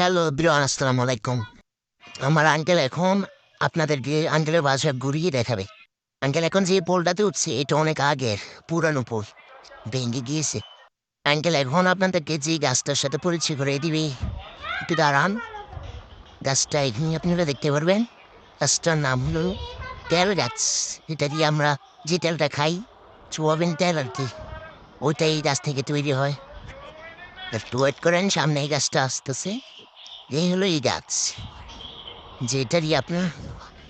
Hello বিরান আসসালামু আলাইকুম। আমার আঙ্কেল এখন আপনাদেরকে আঙ্কেলের বাসা ঘুরিয়ে দেখাবে। আঙ্কেল এখন যে পোলটাতে উঠছে, এটা অনেক আগের, পুরানো পোল। ভেঙে গিয়েছে। আঙ্কেল এখন আপনাদেরকে যে গাছটার সাথে পরিচয় করে দিবে, একটু দাঁড়ান। গাছটা এখানে আপনারা দেখতে পারবেন। গাছটার নাম হলো তেল গাছ। এটা দিয়ে আমরা যে তেলটা খাই, সোয়াবিন তেল আর কি, ওইটাই গাছ থেকে তৈরি হয়। একটু ওয়েট করেন, সামনে এই গাছটা আসতেছে। এই হলো এই গাছ। যেটা দিয়ে আপনার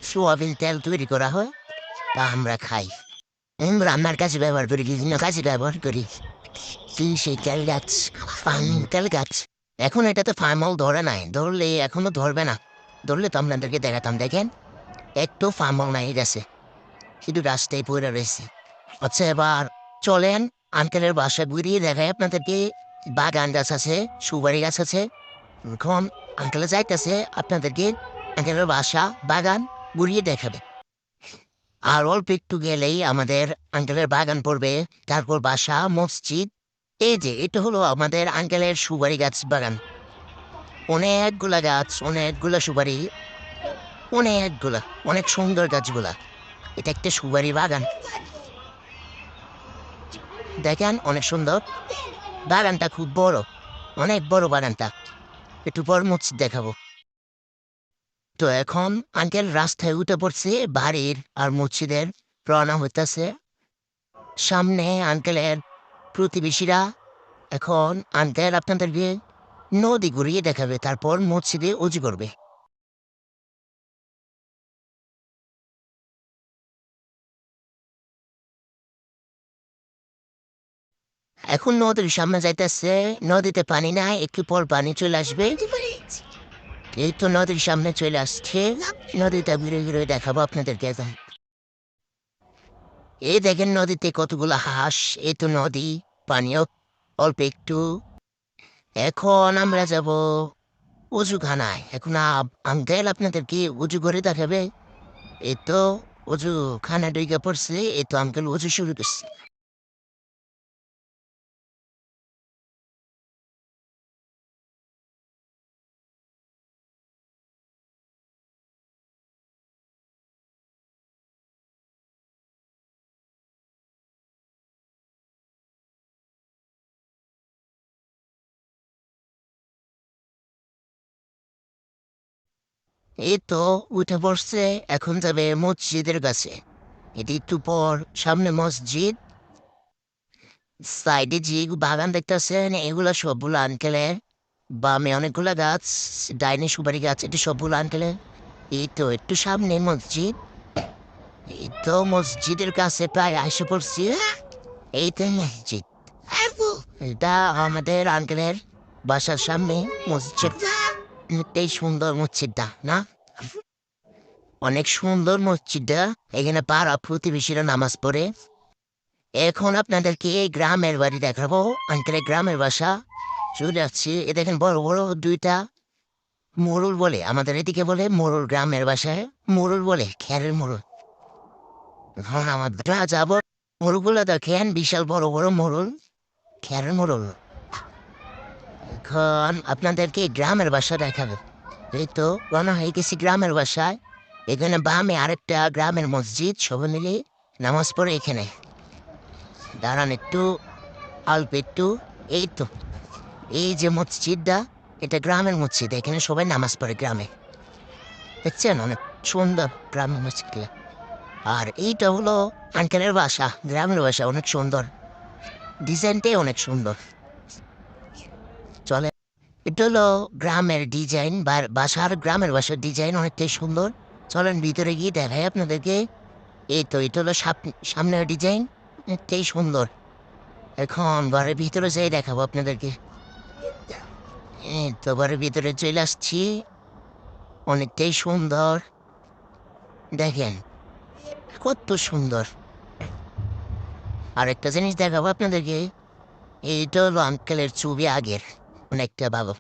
সোয়াবিন তেল তৈরি করা হয়, তা আমরা খাই। আমরা রান্নার কাছে ব্যবহার করি, বিভিন্ন কাজে ব্যবহার করি। তুই সেই তেল গাছ? পান তেল গাছ। এখন এটা তো ফার্মল ধরে নাই, ধরলে এখনও ধরবে না। ধরলে তো আপনাদেরকে দেখাতাম, দেখেন। একটু ফার্মল নাই গেছে। শুধু রাস্তায় পড়ে রয়েছে। আচ্ছা এবার চলেন আঙ্কেলের বাসা ঘুরিয়ে দেখায় আপনাদেরকে। বাগান গাছ আছে, সুপারি গাছ আছে। এখন আঙ্কেলে যাইতেছে, আপনাদেরকে আঙ্কেলের বাসা, বাগান ঘুরিয়ে দেখাবে। আর অল্প একটু গেলেই আমাদের আঙ্কেলের বাগান পড়বে, তারপর বাসা, মসজিদ। এই যে, এটা হলো আমাদের আঙ্কেলের সুপারি গাছ বাগান। অনেকগুলা গাছ, অনেকগুলা সুপারি, অনেকগুলা, অনেক সুন্দর গাছগুলা। এটা একটা সুপারি বাগান। দেখেন, অনেক সুন্দর। বাগানটা খুব বড়, অনেক বড় বাগানটা। একটু পর মসজিদ দেখাবো। তো এখন আঙ্কেল রাস্তায় উঠে পড়ছে, বাড়ির আর মসজিদের রওনা হইতেছে। সামনে আঙ্কেলের প্রতিবেশীরা এখন আঙ্কেল আপনাদেরকে নদী ঘুরিয়ে দেখাবে, তারপর মসজিদে উজু করবে। এখন নদীর সামনে যাইতেছে নদীতে পানি নাই একটু পর পানি চলে আসবে। এই তো নদীর সামনে চলে আসছে। নদীটা ঘুরে ঘুরে দেখাবো আপনাদেরকে এখন। এই দেখেন নদীতে কতগুলো হাঁস এই তো নদী পানিও অল্প একটু। এখন আমরা যাব উজুখানায় এখন আঙ্কেল আপনাদেরকে উজু করে দেখাবে। এই তো উজু খানা ডুইকে পড়ছে এই তো আঙ্কেল উজু শুরু করছে। এই তো উঠে পড়ছে এখন যাবে মসজিদের কাছে। এটি একটু পর, সামনে মসজিদ। সাইডে যে বাগান দেখতেছেন, এগুলো সবগুলো আনকেলের বামে অনেকগুলো গাছ, ডাইনে সুপারি গাছ, এটি সবগুলো আনকেলের এই তো একটু সামনে মসজিদ। এই তো মসজিদের কাছে প্রায় আসে পড়ছি। এই তো মসজিদ। এটা আমাদের আঙ্কেলের বাসার সামনে মসজিদ। অনেকটাই সুন্দর মসজিদটা, না? অনেক সুন্দর মসজিদটা। এখানে পাড়া প্রতিবেশীরা নামাজ পড়ে। এখন আপনাদেরকে এই গ্রামের বাড়ি দেখাবো। আঙ্কেলের গ্রামের বাসা। চলে যাচ্ছি। এ দেখেন বড় বড় দুইটা মোরুল বলে। আমাদের এদিকে বলে মোরুল গ্রামের বাসায়। মোরুল বলে খেরের মোরুল এখন আমরা যাব মোরুলগুলো দেখেন, বিশাল বড় বড় মোরুল খেরের মোরুল এখন আপনাদেরকে গ্রামের বাসা দেখাবে। এই তো, রওনা হয়ে গেছি গ্রামের বাসায় এখানে বামে আরেকটা গ্রামের মসজিদ, সবাই মিলে নামাজ পড়ে এখানে। দাঁড়ান একটু, অল্প একটু, এই তো। এই যে মসজিদটা, এটা গ্রামের মসজিদ, এখানে সবাই নামাজ পড়ে গ্রামে। দেখছেন অনেক সুন্দর গ্রামের মসজিদটা আর এইটা হলো আঙ্কেলের বাসা গ্রামের বাসা অনেক সুন্দর। ডিজাইনটাই অনেক সুন্দর। এটা হলো গ্রামের ডিজাইন বা বাসার গ্রামের বাসার ডিজাইন অনেকটাই সুন্দর। চলেন ভিতরে গিয়ে দেখাই আপনাদেরকে। এই তো এটা হলো সামনের ডিজাইন, অনেকটাই সুন্দর। এখন ঘরের ভিতরে যাই দেখাবো আপনাদেরকে। এই তো ঘরের ভিতরে চলে আসছি। অনেকটাই সুন্দর। দেখেন, কত সুন্দর। আর একটা জিনিস দেখাবো আপনাদেরকে। এইটা হলো আঙ্কেলের ছবি আগের। অনেকটা ভালো